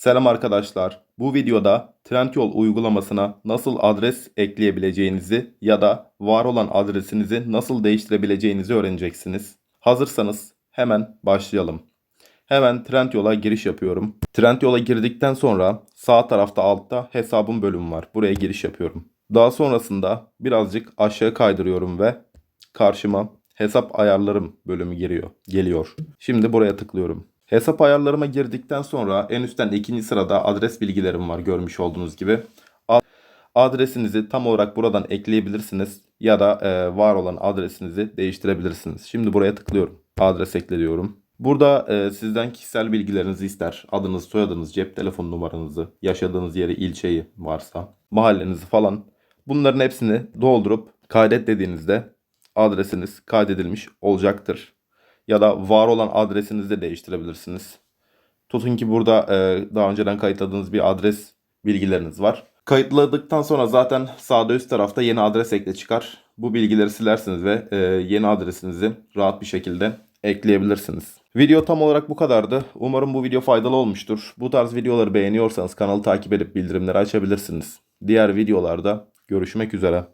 Selam arkadaşlar. Bu videoda Trendyol uygulamasına nasıl adres ekleyebileceğinizi ya da var olan adresinizi nasıl değiştirebileceğinizi öğreneceksiniz. Hazırsanız hemen başlayalım. Hemen Trendyol'a giriş yapıyorum. Trendyol'a girdikten sonra sağ tarafta altta hesabım bölümü var. Buraya giriş yapıyorum. Daha sonrasında birazcık aşağı kaydırıyorum ve karşıma hesap ayarlarım bölümü giriyor, geliyor. Şimdi buraya tıklıyorum. Hesap ayarlarıma girdikten sonra en üstten ikinci sırada adres bilgilerim var görmüş olduğunuz gibi. Adresinizi tam olarak buradan ekleyebilirsiniz ya da e, var olan adresinizi değiştirebilirsiniz. Şimdi buraya tıklıyorum. Adres ekle diyorum. Burada e, sizden kişisel bilgilerinizi ister. Adınız, soyadınız, cep telefon numaranızı, yaşadığınız yeri, ilçeyi varsa, mahallenizi falan. Bunların hepsini doldurup kaydet dediğinizde adresiniz kaydedilmiş olacaktır. Ya da var olan adresinizi de değiştirebilirsiniz. Tutun ki burada e, daha önceden kayıtladığınız bir adres bilgileriniz var. Kayıtladıktan sonra zaten sağda üst tarafta yeni adres ekle çıkar. Bu bilgileri silersiniz ve e, yeni adresinizi rahat bir şekilde ekleyebilirsiniz. Video tam olarak bu kadardı. Umarım bu video faydalı olmuştur. Bu tarz videoları beğeniyorsanız kanalı takip edip bildirimleri açabilirsiniz. Diğer videolarda görüşmek üzere.